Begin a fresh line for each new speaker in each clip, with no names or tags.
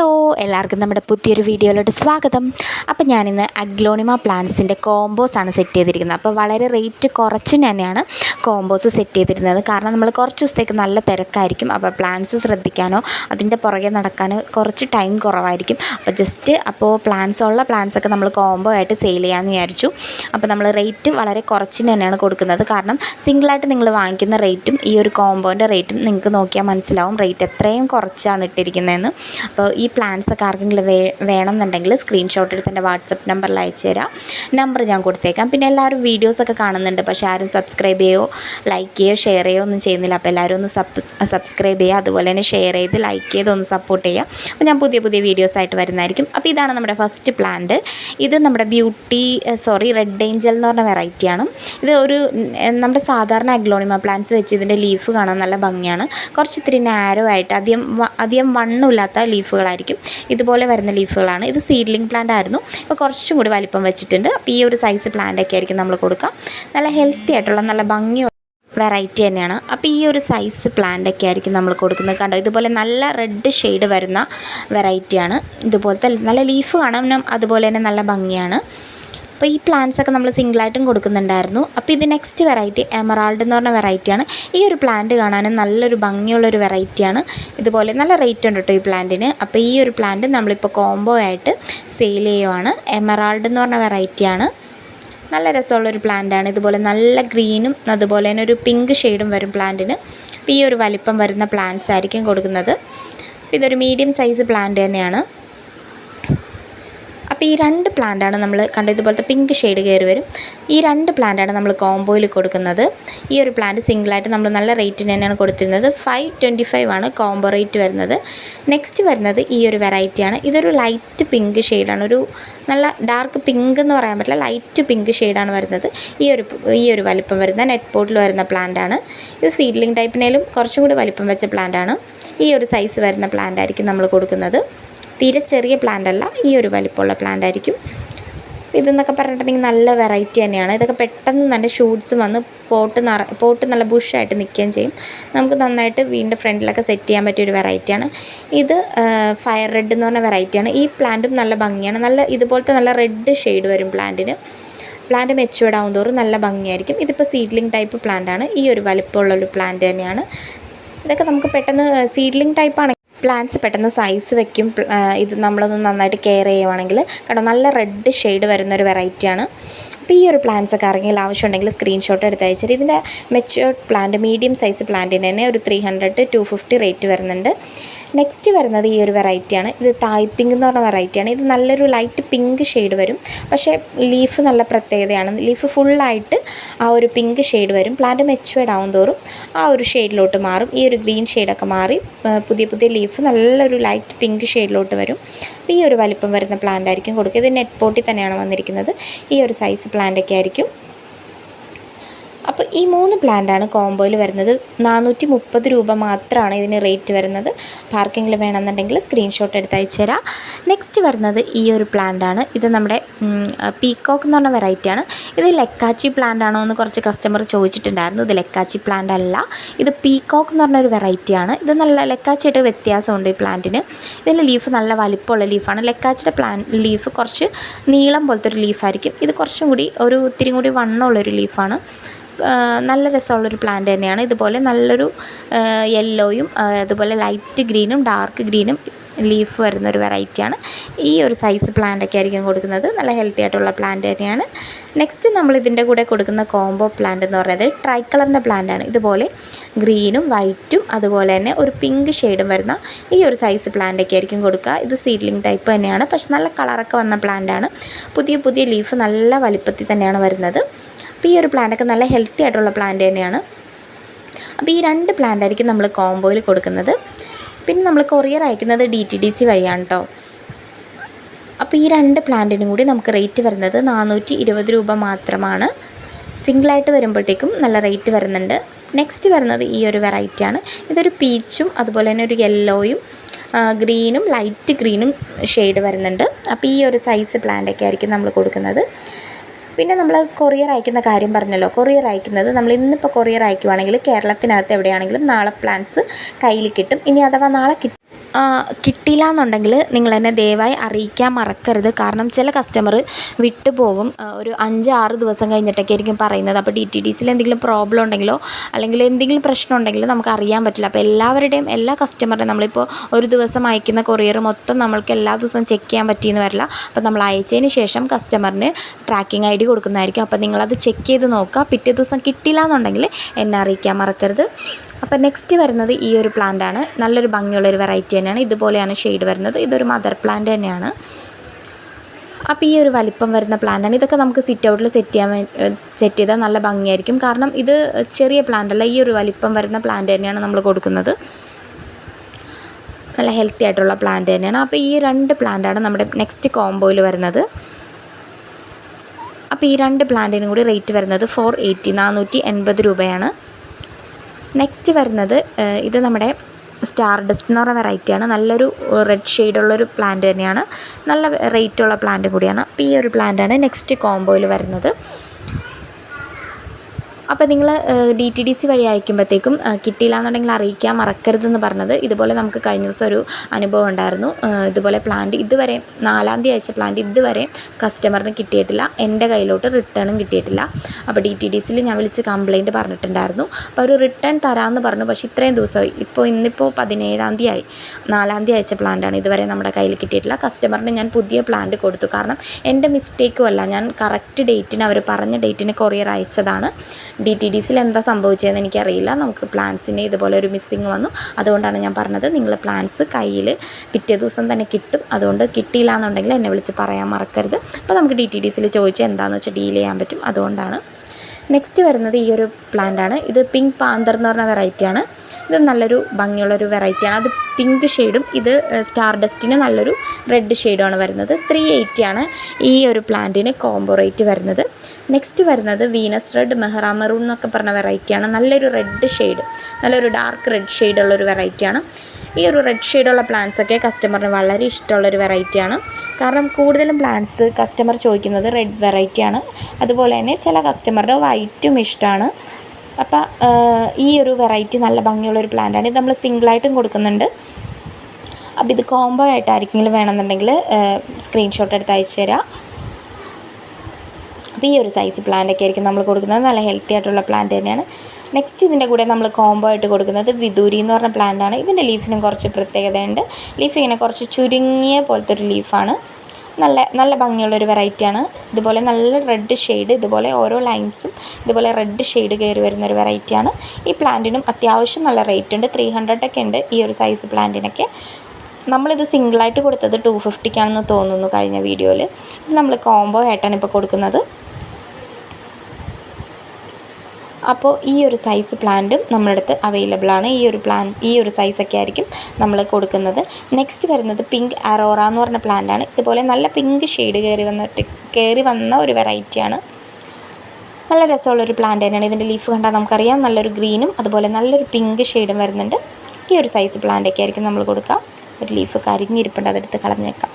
Hello എല്ലാവർക്കും നമ്മുടെ പുതിയൊരു വീഡിയോയിലോട്ട് സ്വാഗതം. അപ്പോൾ ഞാനിന്ന് അഗ്ലോണിമ പ്ലാന്റ്സിന്റെ കോംബോസ് ആണ് സെറ്റ് ചെയ്തിരിക്കുന്നത്. അപ്പോൾ വളരെ റേറ്റ് കുറച്ച് തന്നെയാണ് കോംബോസ് സെറ്റ് ചെയ്തിരുന്നത്. കാരണം നമ്മൾ കുറച്ച് ദിവസത്തേക്ക് നല്ല തിരക്കായിരിക്കും. അപ്പോൾ പ്ലാന്റ്സ് ശ്രദ്ധിക്കാനോ അതിന്റെ പുറകെ നടക്കാനോ കുറച്ച് ടൈം കുറവായിരിക്കും. അപ്പോൾ ജസ്റ്റ് അപ്പോൾ പ്ലാന്റ്സ് ഉള്ള പ്ലാന്റ്സ് ഒക്കെ നമ്മൾ കോംബോ ആയിട്ട് സെയിൽ ചെയ്യാമെന്ന് വിചാരിച്ചു. അപ്പോൾ നമ്മൾ റേറ്റ് വളരെ കുറച്ചിന് തന്നെയാണ് കൊടുക്കുന്നത്. കാരണം സിംഗിളായിട്ട് നിങ്ങൾ വാങ്ങിക്കുന്ന റേറ്റും ഈ ഒരു കോമ്പോന്റെ റേറ്റും നിങ്ങൾക്ക് നോക്കിയാൽ മനസ്സിലാവും റേറ്റ് എത്രയും കുറച്ചാണ് ഇട്ടിരിക്കുന്നതെന്ന്. അപ്പോൾ ഈ പ്ലാൻസ് ഒക്കെ ആർക്കെങ്കിലും വേ വേണമെന്നുണ്ടെങ്കിൽ സ്ക്രീൻഷോട്ട് എടുത്ത് എന്റെ വാട്സപ്പ് നമ്പറിൽ അയച്ചു തരാം. നമ്പർ ഞാൻ കൊടുത്തേക്കാം. പിന്നെ എല്ലാവരും വീഡിയോസൊക്കെ കാണുന്നുണ്ട്. പക്ഷേ ആരും സബ്സ്ക്രൈബ് ചെയ്യോ ലൈക്ക് ചെയ്യോ ഷെയർ ചെയ്യോ ഒന്നും ചെയ്യുന്നില്ല. അപ്പോൾ എല്ലാവരും ഒന്ന് സബ് സബ്സ്ക്രൈബ് ചെയ്യുക. അതുപോലെ തന്നെ ഷെയർ ചെയ്ത് ലൈക്ക് ചെയ്ത് ഒന്ന് സപ്പോർട്ട് ചെയ്യുക. അപ്പോൾ ഞാൻ പുതിയ പുതിയ വീഡിയോസ് ആയിട്ട് വരുന്നതായിരിക്കും. അപ്പോൾ ഇതാണ് നമ്മുടെ ഫസ്റ്റ് പ്ലാന്റ് ഇത് നമ്മുടെ ബ്യൂട്ടി സോറി റെഡ് ഏഞ്ചൽ എന്ന് പറഞ്ഞ വെറൈറ്റിയാണ് ഇത് ഒരു നമ്മുടെ സാധാരണ അഗ്ലോണിമ പ്ലാന്റ്സ് വെച്ച് ഇതിന്റെ ലീഫ് കാണാൻ നല്ല ഭംഗിയാണ്. കുറച്ച് ഇത്തിരി നാരോ ആയിട്ട് അധികം അധികം വണ്ണമില്ലാത്ത ലീഫുകളായിരിക്കും ഇതുപോലെ വരുന്ന ലീഫുകളാണ്. ഇത് സീഡ്ലിംഗ് പ്ലാന്റ് ആയിരുന്നു. ഇപ്പോൾ കുറച്ചും കൂടി വലിപ്പം വെച്ചിട്ടുണ്ട്. അപ്പോൾ ഈ ഒരു സൈസ് പ്ലാന്റ് ഒക്കെ ആയിരിക്കും നമ്മൾ കൊടുക്കുക നല്ല ഹെൽത്തി ആയിട്ടുള്ള നല്ല ഭംഗിയുള്ള വെറൈറ്റി തന്നെയാണ്. അപ്പോൾ ഈ ഒരു സൈസ് പ്ലാന്റ് ഒക്കെ ആയിരിക്കും നമ്മൾ കൊടുക്കുന്നത്. കണ്ടോ? ഇതുപോലെ നല്ല റെഡ് ഷെയ്ഡ് വരുന്ന വെറൈറ്റിയാണ് ഇതുപോലത്തെ നല്ല ലീഫ് കാണാനും അതുപോലെ തന്നെ നല്ല ഭംഗിയാണ്. അപ്പോൾ ഈ പ്ലാന്റ്സ് ഒക്കെ നമ്മൾ സിംഗിളായിട്ടും കൊടുക്കുന്നുണ്ടായിരുന്നു. അപ്പോൾ ഇത് നെക്സ്റ്റ് വെറൈറ്റി എമറാൾഡ് എന്ന് പറഞ്ഞ വെറൈറ്റിയാണ് ഈ ഒരു പ്ലാന്റ് കാണാനും നല്ലൊരു ഭംഗിയുള്ളൊരു വെറൈറ്റിയാണ് ഇതുപോലെ നല്ല റേറ്റ് ഉണ്ട് കേട്ടോ ഈ പ്ലാന്റിന് അപ്പോൾ ഈ ഒരു പ്ലാന്റ് നമ്മളിപ്പോൾ കോംബോ ആയിട്ട് സെയിൽ ചെയ്യുവാണ്. എമറാൾഡ് എന്ന് പറഞ്ഞ വെറൈറ്റിയാണ് നല്ല രസമുള്ളൊരു പ്ലാന്റാണ് ഇതുപോലെ നല്ല ഗ്രീനും അതുപോലെ തന്നെ ഒരു പിങ്ക് ഷെയ്ഡും വരും പ്ലാന്റിന് അപ്പോൾ ഈ ഒരു വലിപ്പം വരുന്ന പ്ലാന്റ്സ് ആയിരിക്കും കൊടുക്കുന്നത്. ഇതൊരു മീഡിയം സൈസ് പ്ലാന്റ് തന്നെയാണ്. അപ്പോൾ ഈ രണ്ട് പ്ലാന്റാണ് നമ്മൾ കണ്ട ഇതുപോലത്തെ പിങ്ക് ഷെയ്ഡ് കയറി വരും. ഈ രണ്ട് പ്ലാന്റാണ് നമ്മൾ കോംബോയിൽ കൊടുക്കുന്നത്. ഈ ഒരു പ്ലാന്റ് സിംഗിളായിട്ട് നമ്മൾ നല്ല റേറ്റിന് തന്നെയാണ് കൊടുത്തിരുന്നത്. ഫൈവ് ട്വന്റി ഫൈവ് ആണ് കോംബോ റേറ്റ് വരുന്നത്. നെക്സ്റ്റ് വരുന്നത് ഈ ഒരു വെറൈറ്റിയാണ് ഇതൊരു ലൈറ്റ് പിങ്ക് ഷെയ്ഡാണ് ഒരു നല്ല ഡാർക്ക് പിങ്ക് എന്ന് പറയാൻ പറ്റില്ല ലൈറ്റ് പിങ്ക് ഷെയ്ഡാണ് വരുന്നത്. ഈ ഒരു ഈ ഒരു വലിപ്പം വരുന്ന നെറ്റ് പോട്ടിൽ വരുന്ന പ്ലാന്റാണ് ഇത് സീഡ്ലിംഗ് ടൈപ്പിനേലും കുറച്ചും കൂടി വലിപ്പം വെച്ച പ്ലാന്റാണ് ഈ ഒരു സൈസ് വരുന്ന പ്ലാന്റ് ആയിരിക്കും നമ്മൾ കൊടുക്കുന്നത്. തീരെ ചെറിയ പ്ലാന്റ് അല്ല ഈ ഒരു വലിപ്പമുള്ള പ്ലാന്റ് ആയിരിക്കും. ഇതെന്നൊക്കെ പറഞ്ഞിട്ടുണ്ടെങ്കിൽ നല്ല വെറൈറ്റി തന്നെയാണ്. ഇതൊക്കെ പെട്ടെന്ന് നല്ല ഷൂട്ട്സ് വന്ന് പോട്ട് നിറ പോട്ട് നല്ല ബുഷായിട്ട് നിൽക്കുകയും ചെയ്യും. നമുക്ക് നന്നായിട്ട് വീടിന്റെ ഫ്രണ്ടിലൊക്കെ സെറ്റ് ചെയ്യാൻ പറ്റിയ ഒരു വെറൈറ്റിയാണ് ഇത് ഫയർ റെഡ് എന്ന് പറഞ്ഞ വെറൈറ്റിയാണ് ഈ പ്ലാന്റും നല്ല ഭംഗിയാണ്. നല്ല ഇതുപോലത്തെ നല്ല റെഡ് ഷെയ്ഡ് വരും പ്ലാന്റിന് പ്ലാന്റ് മെച്ചുവേർഡ് ആവും തോറും നല്ല ഭംഗിയായിരിക്കും. ഇതിപ്പോൾ സീഡ്ലിംഗ് ടൈപ്പ് പ്ലാന്റ് ആണ്. ഈ ഒരു വലിപ്പമുള്ളൊരു പ്ലാന്റ് തന്നെയാണ്. ഇതൊക്കെ നമുക്ക് പെട്ടെന്ന് സീഡ്ലിംഗ് ടൈപ്പാണ് പ്ലാന്റ്സ് പെട്ടെന്ന് സൈസ് വെക്കും. ഇത് നമ്മളൊന്ന് നന്നായിട്ട് കെയർ ചെയ്യുവാണെങ്കിൽ കേട്ടോ നല്ല റെഡ് ഷെയ്ഡ് വരുന്ന ഒരു വെറൈറ്റിയാണ് അപ്പോൾ ഈ ഒരു പ്ലാന്റ്സ് ഒക്കെ ആരെങ്കിലും ആവശ്യമുണ്ടെങ്കിൽ സ്ക്രീൻഷോട്ട് എടുത്ത് അയച്ചാൽ ഇതിന്റെ മെച്ചുവർഡ് പ്ലാന്റ് മീഡിയം സൈസ് പ്ലാന്റിന് തന്നെ ഒരു three hundred two fifty rate വരുന്നുണ്ട്. നെക്സ്റ്റ് വരുന്നത് ഈ ഒരു വെറൈറ്റിയാണ് ഇത് തായ് പിങ്ക് എന്ന് പറഞ്ഞ വെറൈറ്റിയാണ് ഇത് നല്ലൊരു ലൈറ്റ് പിങ്ക് ഷെയ്ഡ് വരും. പക്ഷേ ലീഫ് നല്ല പ്രത്യേകതയാണ്. ലീഫ് ഫുള്ളായിട്ട് ആ ഒരു പിങ്ക് ഷെയ്ഡ് വരും. പ്ലാന്റ് മെച്ചുവേർഡ് ആവും തോറും ആ ഒരു ഷെയ്ഡിലോട്ട് മാറും. ഈ ഒരു ഗ്രീൻ ഷെയ്ഡൊക്കെ മാറി പുതിയ പുതിയ ലീഫ് നല്ലൊരു ലൈറ്റ് പിങ്ക് ഷെയ്ഡിലോട്ട് വരും. അപ്പോൾ ഈ ഒരു വലിപ്പം വരുന്ന പ്ലാന്റ് ആയിരിക്കും കൊടുക്കുക. ഇത് നെറ്റ് പോട്ടിൽ തന്നെയാണ് വന്നിരിക്കുന്നത്. ഈ ഒരു സൈസ് പ്ലാന്റൊക്കെ ആയിരിക്കും. അപ്പോൾ ഈ മൂന്ന് പ്ലാന്റാണ് കോംബോയിൽ വരുന്നത്. നാനൂറ്റി മുപ്പത് രൂപ മാത്രമാണ് ഇതിന് റേറ്റ് വരുന്നത്. പാർക്കിങ്ങിൽ വേണമെന്നുണ്ടെങ്കിൽ സ്ക്രീൻഷോട്ട് എടുത്ത് അയച്ചുതരാം നെക്സ്റ്റ് വരുന്നത് ഈ ഒരു പ്ലാന്റാണ്. ഇത് നമ്മുടെ പീക്കോക്ക് എന്ന് പറഞ്ഞ വെറൈറ്റിയാണ്. ഇത് ലെക്കാച്ചി പ്ലാന്റ് ആണോ എന്ന് കുറച്ച് കസ്റ്റമർ ചോദിച്ചിട്ടുണ്ടായിരുന്നു. ഇത് ലെക്കാച്ചി പ്ലാന്റ് അല്ല. ഇത് പീക്കോക്ക് എന്ന് പറഞ്ഞൊരു വെറൈറ്റിയാണ്. ഇത് നല്ല ലെക്കാച്ചിയായിട്ട് വ്യത്യാസമുണ്ട് ഈ പ്ലാന്റിന്. ഇതിന്റെ ലീഫ് നല്ല വലിപ്പമുള്ള ലീഫാണ് ലെക്കാച്ചിയുടെ പ്ലാൻ ലീഫ് കുറച്ച് നീളം പോലത്തെ ഒരു ലീഫായിരിക്കും ഇത് കുറച്ചും കൂടി ഒരു ഇത്തിരി കൂടി വണ്ണമുള്ളൊരു ലീഫാണ് നല്ല രസമുള്ളൊരു പ്ലാന്റ് തന്നെയാണ്. ഇതുപോലെ നല്ലൊരു യെല്ലോയും അതുപോലെ ലൈറ്റ് ഗ്രീനും ഡാർക്ക് ഗ്രീനും ലീഫ് വരുന്ന ഒരു വെറൈറ്റിയാണ് ഈ ഒരു സൈസ് പ്ലാന്റ് ഒക്കെ ആയിരിക്കും കൊടുക്കുന്നത്. നല്ല ഹെൽത്തി ആയിട്ടുള്ള പ്ലാന്റ് തന്നെയാണ്. നെക്സ്റ്റ് നമ്മൾ ഇതിന്റെ കൂടെ കൊടുക്കുന്ന കോംബോ പ്ലാന്റ് എന്ന് പറയുന്നത് ട്രൈ കളറിന്റെ പ്ലാന്റാണ് ഇതുപോലെ ഗ്രീനും വൈറ്റും അതുപോലെ തന്നെ ഒരു പിങ്ക് ഷെയ്ഡും വരുന്ന ഈ ഒരു സൈസ് പ്ലാന്റ് ഒക്കെ ആയിരിക്കും കൊടുക്കുക. ഇത് സീഡ്ലിംഗ് ടൈപ്പ് തന്നെയാണ്. പക്ഷെ നല്ല കളറൊക്കെ വന്ന പ്ലാന്റാണ് പുതിയ പുതിയ ലീഫ് നല്ല വലിപ്പത്തിൽ തന്നെയാണ് വരുന്നത്. അപ്പോൾ ഈ ഒരു പ്ലാന്റൊക്കെ നല്ല ഹെൽത്തി ആയിട്ടുള്ള പ്ലാന്റ് തന്നെയാണ്. അപ്പോൾ ഈ രണ്ട് പ്ലാന്റ് ആയിരിക്കും നമ്മൾ കോംബോയിൽ കൊടുക്കുന്നത്. പിന്നെ നമ്മൾ കൊറിയർ അയക്കുന്നത് ഡി ടി ഡി സി വഴിയാണ് കേട്ടോ അപ്പോൾ ഈ രണ്ട് പ്ലാന്റിനും കൂടി നമുക്ക് റേറ്റ് വരുന്നത് നാനൂറ്റി ഇരുപത് രൂപ മാത്രമാണ്. സിംഗിളായിട്ട് വരുമ്പോഴത്തേക്കും നല്ല റേറ്റ് വരുന്നുണ്ട്. നെക്സ്റ്റ് വരുന്നത് ഈ ഒരു വെറൈറ്റിയാണ് ഇതൊരു പീച്ചും അതുപോലെ തന്നെ ഒരു യെല്ലോയും ഗ്രീനും ലൈറ്റ് ഗ്രീനും ഷെയ്ഡ് വരുന്നുണ്ട്. അപ്പോൾ ഈ ഒരു സൈസ് പ്ലാന്റൊക്കെ ആയിരിക്കും നമ്മൾ കൊടുക്കുന്നത്. പിന്നെ നമ്മൾ കൊറിയർ അയക്കുന്ന കാര്യം പറഞ്ഞല്ലോ. കൊറിയർ അയക്കുന്നത് നമ്മൾ ഇന്നിപ്പോൾ കൊറിയർ അയക്കുവാണെങ്കിൽ കേരളത്തിനകത്ത് എവിടെയാണെങ്കിലും നാളെ പ്ലാൻസ് കയ്യിൽ കിട്ടും. ഇനി അഥവാ നാളെ കിട്ടിയില്ല എന്നുണ്ടെങ്കിൽ നിങ്ങൾ എന്നെ ദയവായി അറിയിക്കാൻ മറക്കരുത്. കാരണം ചില കസ്റ്റമർ വിട്ടുപോകും ഒരു അഞ്ച് ആറ് ദിവസം കഴിഞ്ഞിട്ടൊക്കെ ആയിരിക്കും പറയുന്നത്. അപ്പോൾ ഡി ടി ഡി സിയിൽ എന്തെങ്കിലും പ്രോബ്ലം ഉണ്ടെങ്കിലോ അല്ലെങ്കിൽ എന്തെങ്കിലും പ്രശ്നം ഉണ്ടെങ്കിലോ നമുക്ക് അറിയാൻ പറ്റില്ല. അപ്പോൾ എല്ലാവരുടെയും എല്ലാ കസ്റ്റമറുടെയും നമ്മളിപ്പോൾ ഒരു ദിവസം അയക്കുന്ന കൊറിയർ മൊത്തം നമ്മൾക്ക് എല്ലാ ദിവസവും ചെക്ക് ചെയ്യാൻ പറ്റിയെന്ന് വരില്ല. അപ്പോൾ നമ്മൾ അയച്ചതിന് ശേഷം കസ്റ്റമറിന് ട്രാക്കിംഗ് ഐ ഡി കൊടുക്കുന്നതായിരിക്കും. അപ്പോൾ നിങ്ങളത് ചെക്ക് ചെയ്ത് നോക്കുക. പിറ്റേ ദിവസം കിട്ടിയില്ല എന്നുണ്ടെങ്കിൽ എന്നെ അറിയിക്കാൻ മറക്കരുത്. അപ്പോൾ നെക്സ്റ്റ് വരുന്നത് ഈ ഒരു പ്ലാന്റ് ആണ്. നല്ലൊരു ഭംഗിയുള്ളൊരു വെറൈറ്റി തന്നെയാണ്. ഇതുപോലെയാണ് ഷെയ്ഡ് വരുന്നത്. ഇതൊരു മദർ പ്ലാന്റ് തന്നെയാണ്. അപ്പോൾ ഈ ഒരു വലിപ്പം വരുന്ന പ്ലാന്റ് ആണ്. ഇതൊക്കെ നമുക്ക് സിറ്റ് ഔട്ടിൽ സെറ്റ് ചെയ്യാൻ സെറ്റ് ചെയ്താൽ നല്ല ഭംഗിയായിരിക്കും. കാരണം ഇത് ചെറിയ പ്ലാന്റ് അല്ല ഈ ഒരു വലിപ്പം വരുന്ന പ്ലാന്റ് തന്നെയാണ് നമ്മൾ കൊടുക്കുന്നത്. നല്ല ഹെൽത്തി ആയിട്ടുള്ള പ്ലാന്റ് തന്നെയാണ്. അപ്പോൾ ഈ രണ്ട് പ്ലാന്റാണ് നമ്മുടെ നെക്സ്റ്റ് കോംബോയിൽ വരുന്നത്. അപ്പോൾ ഈ രണ്ട് പ്ലാന്റിനും കൂടി റേറ്റ് വരുന്നത് ഫോർ എയ്റ്റി നാനൂറ്റി എൺപത് രൂപയാണ്. നെക്സ്റ്റ് വരുന്നത് ഇത് നമ്മുടെ സ്റ്റാർ ഡസ്റ്റ് എന്ന് പറഞ്ഞ വെറൈറ്റിയാണ് നല്ലൊരു റെഡ് ഷെയ്ഡുള്ളൊരു പ്ലാന്റ് തന്നെയാണ്. നല്ല റേറ്റുള്ള പ്ലാന്റ് കൂടിയാണ്. അപ്പോൾ ഈ ഒരു പ്ലാന്റാണ് നെക്സ്റ്റ് കോംബോയിൽ വരുന്നത്. അപ്പോൾ നിങ്ങൾ ഡി ടി ഡി സി വഴി അയക്കുമ്പോഴത്തേക്കും കിട്ടിയില്ല എന്നുണ്ടെങ്കിൽ അറിയിക്കാൻ മറക്കരുതെന്ന് പറഞ്ഞത് ഇതുപോലെ നമുക്ക് കഴിഞ്ഞ ദിവസം ഒരു അനുഭവം ഉണ്ടായിരുന്നു. ഇതുപോലെ പ്ലാന്റ് ഇതുവരെ നാലാം തീയതി അയച്ച പ്ലാന്റ് ഇതുവരെ കസ്റ്റമറിന് കിട്ടിയിട്ടില്ല. എന്റെ കയ്യിലോട്ട് റിട്ടേണും കിട്ടിയിട്ടില്ല. അപ്പോൾ ഡി ടി ഡി സിയിൽ ഞാൻ വിളിച്ച് കംപ്ലയിന്റ് പറഞ്ഞിട്ടുണ്ടായിരുന്നു. അപ്പോൾ ഒരു റിട്ടേൺ തരാമെന്ന് പറഞ്ഞു. പക്ഷേ ഇത്രയും ദിവസമായി ഇപ്പോൾ ഇന്നിപ്പോൾ പതിനേഴാം തീയതി ആയി. നാലാം തീയതി അയച്ച പ്ലാന്റാണ് ഇതുവരെ നമ്മുടെ കയ്യിൽ കിട്ടിയിട്ടില്ല. കസ്റ്റമറിന് ഞാൻ പുതിയ പ്ലാന്റ് കൊടുത്തു. കാരണം എന്റെ മിസ്റ്റേക്കും അല്ല ഞാൻ കറക്റ്റ് ഡേറ്റിന് അവർ പറഞ്ഞ ഡേറ്റിന് കൊറിയർ അയച്ചതാണ്. ഡി ടി ഡി സിയിൽ എന്താ സംഭവിച്ചതെന്ന് എനിക്കറിയില്ല. നമുക്ക് പ്ലാൻസിന് ഇതുപോലെ ഒരു മിസ്സിങ് വന്നു. അതുകൊണ്ടാണ് ഞാൻ പറഞ്ഞത് നിങ്ങൾ പ്ലാൻസ് കയ്യിൽ പിറ്റേ ദിവസം തന്നെ കിട്ടും. അതുകൊണ്ട് കിട്ടിയില്ല എന്നുണ്ടെങ്കിൽ എന്നെ വിളിച്ച് പറയാൻ മറക്കരുത്. അപ്പോൾ നമുക്ക് ഡി ടി ഡി സിയിൽ ചോദിച്ചാൽ എന്താണെന്ന് വെച്ചാൽ ഡീൽ ചെയ്യാൻ പറ്റും. അതുകൊണ്ടാണ്. നെക്സ്റ്റ് വരുന്നത് ഈ ഒരു പ്ലാന്റ് ആണ്. ഇത് പിങ്ക് പാന്തർ എന്ന് പറഞ്ഞ വെറൈറ്റിയാണ് ഇത് നല്ലൊരു ഭംഗിയുള്ളൊരു വെറൈറ്റിയാണ് അത് പിങ്ക് ഷെയ്ഡും ഇത് സ്റ്റാർ ഡസ്റ്റിന് നല്ലൊരു റെഡ് ഷെയ്ഡുമാണ് വരുന്നത്. ത്രീ ആണ് ഈ ഒരു പ്ലാന്റിന് കോംബോ റേറ്റ് വരുന്നത്. നെക്സ്റ്റ് വരുന്നത് വീനസ് റെഡ് മെഹ്റാ മെറൂൺ എന്നൊക്കെ പറഞ്ഞ വെറൈറ്റിയാണ് നല്ലൊരു റെഡ് ഷെയ്ഡ് നല്ലൊരു ഡാർക്ക് റെഡ് ഷെയ്ഡുള്ളൊരു വെറൈറ്റിയാണ് ഈ ഒരു റെഡ് ഷെയ്ഡുള്ള പ്ലാന്റ്സൊക്കെ കസ്റ്റമറിന് വളരെ ഇഷ്ടമുള്ളൊരു വെറൈറ്റിയാണ് കാരണം കൂടുതലും പ്ലാന്റ്സ് കസ്റ്റമർ ചോദിക്കുന്നത് റെഡ് വെറൈറ്റിയാണ് അതുപോലെ തന്നെ ചില കസ്റ്റമറുടെ വൈറ്റും ഇഷ്ടമാണ്. അപ്പോൾ ഈ ഒരു വെറൈറ്റി നല്ല ഭംഗിയുള്ളൊരു പ്ലാന്റാണ് ഇത് നമ്മൾ സിംഗിളായിട്ടും കൊടുക്കുന്നുണ്ട്. അപ്പോൾ ഇത് കോംബോ ആയിട്ട് ആർക്കെങ്കിലും വേണമെന്നുണ്ടെങ്കിൽ സ്ക്രീൻഷോട്ട് എടുത്ത് അയച്ചു തരാം. അപ്പോൾ ഈ ഒരു സൈസ് പ്ലാന്റ് ഒക്കെ ആയിരിക്കും നമ്മൾ കൊടുക്കുന്നത്. നല്ല ഹെൽത്തി ആയിട്ടുള്ള പ്ലാന്റ് തന്നെയാണ്. നെക്സ്റ്റ് ഇതിന്റെ കൂടെ നമ്മൾ കോംബോ ആയിട്ട് കൊടുക്കുന്നത് വിദൂരി എന്ന് പറഞ്ഞ പ്ലാന്റ് ആണ്. ഇതിന്റെ ലീഫിനും കുറച്ച് പ്രത്യേകതയുണ്ട്. ലീഫ് ഇങ്ങനെ കുറച്ച് ചുരുങ്ങിയ പോലത്തെ ഒരു ലീഫാണ് നല്ല നല്ല ഭംഗിയുള്ളൊരു വെറൈറ്റിയാണ്. ഇതുപോലെ നല്ല റെഡ് ഷെയ്ഡ് ഇതുപോലെ ഓരോ ലൈൻസും ഇതുപോലെ റെഡ് ഷെയ്ഡ് കയറി വരുന്ന ഒരു വെറൈറ്റിയാണ്. ഈ പ്ലാന്റിനും അത്യാവശ്യം നല്ല റേറ്റ് ഉണ്ട്. ത്രീ ഹൺഡ്രഡൊക്കെ ഉണ്ട് ഈ ഒരു സൈസ് പ്ലാന്റിനൊക്കെ. നമ്മളിത് സിംഗിളായിട്ട് കൊടുത്തത് ടു ഫിഫ്റ്റിക്കാണെന്ന് തോന്നുന്നു കഴിഞ്ഞ വീഡിയോയിൽ നമ്മൾ കോംബോ ആയിട്ടാണ് ഇപ്പോൾ കൊടുക്കുന്നത്. അപ്പോൾ ഈ ഒരു സൈസ് പ്ലാന്റും നമ്മുടെ അടുത്ത് അവൈലബിൾ ആണ്. ഈ ഒരു പ്ലാൻ ഈ ഒരു സൈസൊക്കെ ആയിരിക്കും നമ്മൾ കൊടുക്കുന്നത്. നെക്സ്റ്റ് വരുന്നത് പിങ്ക് അറോറ എന്ന് പറഞ്ഞ പ്ലാന്റ് ആണ്. ഇതുപോലെ നല്ല പിങ്ക് ഷെയ്ഡ് കയറി വന്നിട്ട് കയറി വന്ന ഒരു വെറൈറ്റിയാണ് നല്ല രസമുള്ളൊരു പ്ലാന്റ് തന്നെയാണ്. ഇതിന്റെ ലീഫ് കണ്ടാൽ നമുക്കറിയാം. നല്ലൊരു ഗ്രീനും അതുപോലെ നല്ലൊരു പിങ്ക് ഷെയ്ഡും വരുന്നുണ്ട്. ഈ ഒരു സൈസ് പ്ലാന്റൊക്കെ ആയിരിക്കും നമ്മൾ കൊടുക്കുക. ഒരു ലീഫ് കരിഞ്ഞിരിപ്പുണ്ട് അതെടുത്ത് കളഞ്ഞേക്കാം.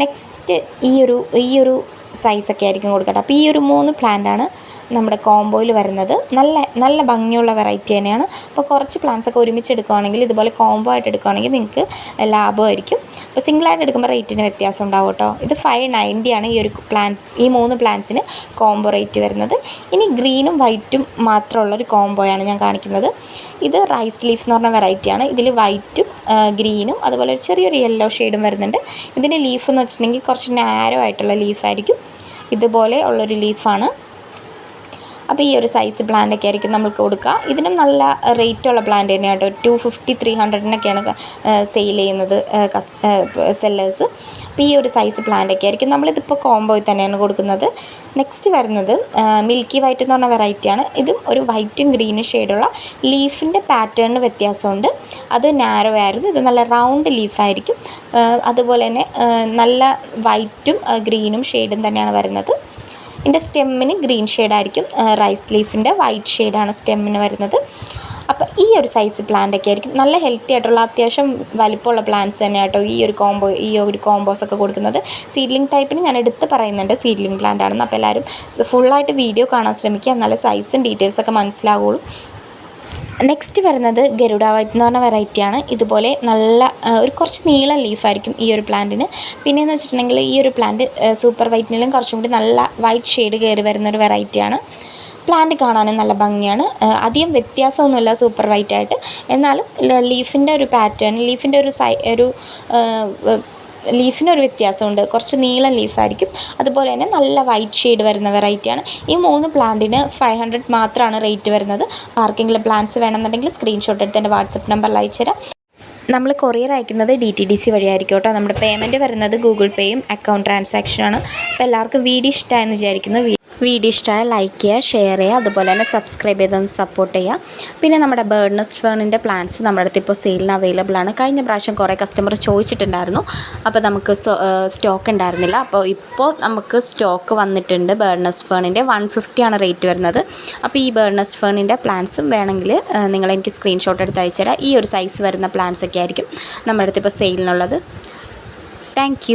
നെക്സ്റ്റ് ഈ ഒരു ഈ ഒരു സൈസൊക്കെ ആയിരിക്കും കൊടുക്കട്ടെ അപ്പോൾ ഈ ഒരു മൂന്ന് പ്ലാന്റാണ് നമ്മുടെ കോംബോയിൽ വരുന്നത്. നല്ല നല്ല ഭംഗിയുള്ള വെറൈറ്റി തന്നെയാണ്. അപ്പോൾ കുറച്ച് പ്ലാന്റ്സ് ഒക്കെ ഒരുമിച്ച് എടുക്കുകയാണെങ്കിൽ ഇതുപോലെ കോംബോ ആയിട്ട് എടുക്കുകയാണെങ്കിൽ നിങ്ങൾക്ക് ലാഭമായിരിക്കും. അപ്പോൾ സിംഗിളായിട്ട് എടുക്കുമ്പോൾ റേറ്റിന് വ്യത്യാസം ഉണ്ടാവും കേട്ടോ ഇത് ഫൈവ് നയന്റി ആണ് ഈ ഒരു പ്ലാന്റ്സ് ഈ മൂന്ന് പ്ലാന്റ്സിന് കോംബോ റേറ്റ് വരുന്നത്. ഇനി ഗ്രീനും വൈറ്റും മാത്രമുള്ള ഒരു കോംബോയാണ് ഞാൻ കാണിക്കുന്നത്. ഇത് റൈസ് ലീഫ് എന്ന് പറഞ്ഞ വെറൈറ്റിയാണ് ഇതിൽ വൈറ്റും ഗ്രീനും അതുപോലെ ഒരു ചെറിയൊരു യെല്ലോ ഷെയ്ഡും വരുന്നുണ്ട്. ഇതിന്റെ ലീഫ് എന്ന് വെച്ചിട്ടുണ്ടെങ്കിൽ കുറച്ച് നാരോ ആയിട്ടുള്ള ലീഫായിരിക്കും ഇതുപോലെ ഉള്ളൊരു ലീഫാണ് അപ്പോൾ ഈ ഒരു സൈസ് പ്ലാന്റൊക്കെ ആയിരിക്കും നമുക്ക് കൊടുക്കുക. ഇതിനും നല്ല റേറ്റുള്ള പ്ലാന്റ് തന്നെയാണ് കേട്ടോ ടു ഫിഫ്റ്റി ത്രീ ഹൺഡ്രഡിനൊക്കെയാണ് സെയിൽ ചെയ്യുന്നത് സെല്ലേഴ്സ് അപ്പോൾ ഈ ഒരു സൈസ് പ്ലാന്റ് പ്ലാന്റൊക്കെ ആയിരിക്കും. നമ്മളിതിപ്പോൾ കോംബോയിൽ തന്നെയാണ് കൊടുക്കുന്നത്. നെക്സ്റ്റ് വരുന്നത് മിൽക്കി വൈറ്റ് എന്ന് പറഞ്ഞ വെറൈറ്റിയാണ് ഇതും ഒരു വൈറ്റും ഗ്രീനും ഷെയ്ഡുള്ള ലീഫിന്റെ പാറ്റേണിന് വ്യത്യാസമുണ്ട്. അത് നാരോ ആയിരുന്നു. ഇത് നല്ല റൗണ്ട് ലീഫായിരിക്കും അതുപോലെ തന്നെ നല്ല വൈറ്റും ഗ്രീനും ഷെയ്ഡും തന്നെയാണ് വരുന്നത്. ഇതിന്റെ സ്റ്റെമ്മിന് ഗ്രീൻ ഷെയ്ഡായിരിക്കും റൈസ് ലീഫിന്റെ വൈറ്റ് ഷെയ്ഡാണ് സ്റ്റെമ്മിന് വരുന്നത്. അപ്പോൾ ഈ ഒരു സൈസ് പ്ലാന്റ് ഒക്കെ ആയിരിക്കും. നല്ല ഹെൽത്തി ആയിട്ടുള്ള അത്യാവശ്യം വലിപ്പമുള്ള പ്ലാന്റ്സ് തന്നെ കേട്ടോ ഈ ഒരു കോംബോ ഈ ഒരു കോംബോസ് ഒക്കെ കൊടുക്കുന്നത്. സീഡ്ലിംഗ് ടൈപ്പിന് ഞാൻ എടുത്ത് പറയുന്നുണ്ട് സീഡ്ലിംഗ് പ്ലാന്റ് ആണെന്ന് അപ്പോൾ എല്ലാവരും ഫുള്ളായിട്ട് വീഡിയോ കാണാൻ ശ്രമിക്കുക. നല്ല സൈസും ഡീറ്റെയിൽസൊക്കെ മനസ്സിലാവുള്ളൂ. നെക്സ്റ്റ് വരുന്നത് ഗരുഡ വൈറ്റ് എന്ന് പറഞ്ഞ വെറൈറ്റിയാണ് ഇതുപോലെ നല്ല ഒരു കുറച്ച് നീളം ലീഫായിരിക്കും ഈ ഒരു പ്ലാന്റിന് പിന്നെയെന്ന് വെച്ചിട്ടുണ്ടെങ്കിൽ ഈ ഒരു പ്ലാന്റ് സൂപ്പർ വൈറ്റിനിലും കുറച്ചും കൂടി നല്ല വൈറ്റ് ഷെയ്ഡ് കയറി വരുന്ന ഒരു വെറൈറ്റിയാണ് പ്ലാന്റ് കാണാനും നല്ല ഭംഗിയാണ്. അധികം വ്യത്യാസമൊന്നുമില്ല സൂപ്പർ വൈറ്റായിട്ട് എന്നാലും ലീഫിന്റെ ഒരു പാറ്റേൺ ലീഫിന്റെ ഒരു സൈ ഒരു ലീഫിനൊരു വ്യത്യാസമുണ്ട്. കുറച്ച് നീളം ലീഫായിരിക്കും അതുപോലെ തന്നെ നല്ല വൈറ്റ് ഷെയ്ഡ് വരുന്ന വെറൈറ്റിയാണ് ഈ മൂന്ന് പ്ലാന്റിന് ഫൈവ് ഹൺഡ്രഡ് മാത്രമാണ് റേറ്റ് വരുന്നത്. ആർക്കെങ്കിലും പ്ലാന്റ്സ് വേണമെന്നുണ്ടെങ്കിൽ സ്ക്രീൻഷോട്ട് എടുത്ത് എന്റെ വാട്സപ്പ് നമ്പറിൽ അയച്ചുതരാം. നമ്മൾ കൊറിയർ അയക്കുന്നത് ഡി ടി ഡി സി വഴിയായിരിക്കും കേട്ടോ. നമ്മുടെ പേയ്മെന്റ് വരുന്നത് ഗൂഗിൾ പേയും അക്കൗണ്ട് ട്രാൻസാക്ഷനാണ് അപ്പോൾ എല്ലാവർക്കും വീഡിയോ ഇഷ്ടമായെന്ന് വിചാരിക്കുന്നു. വീഡിയോ ഇഷ്ടമായ ലൈക്ക് ചെയ്യുക ഷെയർ ചെയ്യുക അതുപോലെ തന്നെ സബ്സ്ക്രൈബ് ചെയ്തൊന്ന് സപ്പോർട്ട് ചെയ്യുക. പിന്നെ നമ്മുടെ ബേർഡ്നസ് ഫേണിന്റെ പ്ലാൻസ് നമ്മുടെ അടുത്ത് ഇപ്പോൾ സെയിലിന് അവൈലബിൾ ആണ്. കഴിഞ്ഞ പ്രാവശ്യം കുറേ കസ്റ്റമർ ചോദിച്ചിട്ടുണ്ടായിരുന്നു. അപ്പോൾ നമുക്ക് സ്റ്റോക്ക് ഉണ്ടായിരുന്നില്ല. അപ്പോൾ ഇപ്പോൾ നമുക്ക് സ്റ്റോക്ക് വന്നിട്ടുണ്ട് ബേർഡ്നസ് ഫേണിന്റെ വൺ ആണ് റേറ്റ് വരുന്നത്. അപ്പോൾ ഈ ബേർഡ്നസ് ഫേണിന്റെ പ്ലാൻസും വേണമെങ്കിൽ നിങ്ങൾ എനിക്ക് സ്ക്രീൻഷോട്ട് എടുത്ത് അയച്ചുതരാം ഈ ഒരു സൈസ് വരുന്ന പ്ലാൻസ് ഒക്കെ ആയിരിക്കും നമ്മുടെ അടുത്ത് ഇപ്പോൾ സെയിലിനുള്ളത് താങ്ക്